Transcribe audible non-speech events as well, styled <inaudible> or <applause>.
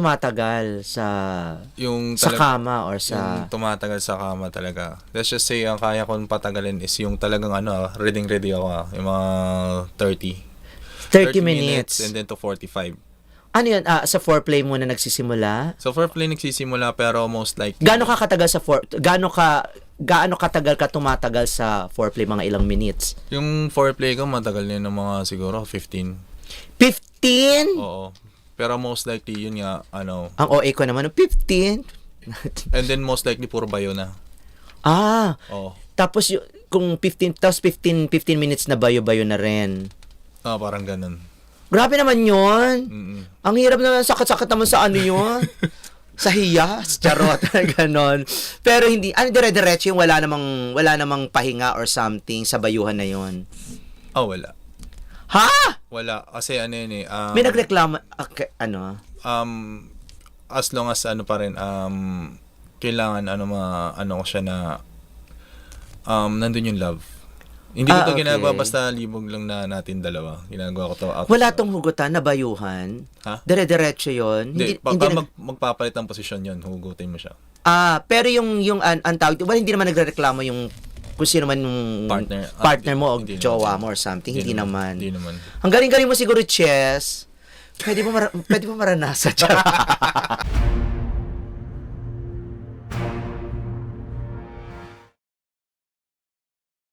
tumatagal sa Yung sa kama or sa Yung tumatagal sa kama talaga. Let's just say, ang kaya kong patagalin is yung talagang ano, ah, reading ready ako ah, yung mga 30. 30, minutes. and then to 45. Ano yun? Ah, sa foreplay muna nagsisimula? So foreplay nagsisimula pero most likely Gaano ka katagal sa for gaano ka gaano katagal ka tumatagal sa foreplay mga ilang minutes? yung foreplay ko matagal na ng mga siguro 15. 15? Oo. Pero most likely yun nga ano Ang OA ko naman, 15. <laughs> and then most likely puro bayo na. ah, Oo. tapos yung, kung 15, tapos 15, 15 minutes na bayo-bayo na rin. Ah, parang ganun. Grabe naman yun. Mm-mm. Ang hirap naman, sakit-sakit naman sa ano yun. <laughs> sa hiyas, charot, <laughs> ganon. Pero hindi, ano dire-diretso yung wala namang, wala namang pahinga or something sa bayuhan na yun. Ah, wala. Ha? Wala. Kasi ano yun eh. Um, May nagreklamo, okay, ano? um, as long as ano pa rin, um, kailangan ano ma, ano ko siya na, um, nandun yung love. Hindi ko Ah, to okay. ginagawa basta libog lang na natin dalawa. Ginagawa ko to out. Wala tong hugutan na bayuhan. Ha? Dire-diretso yun. Hindi, hindi pa- nag- mag, magpapalit ang posisyon yun, hugutin mo siya. Ah, pero yung yung an, ang tawag, well, hindi naman nagrereklamo yung kung sino man yung Partner. Ah, partner mo o hindi jowa mo or something, hindi, naman. Hindi naman. Ang galing-galing mo siguro, Chess. Pwede mo, mara- pwede mo maranasan. <laughs>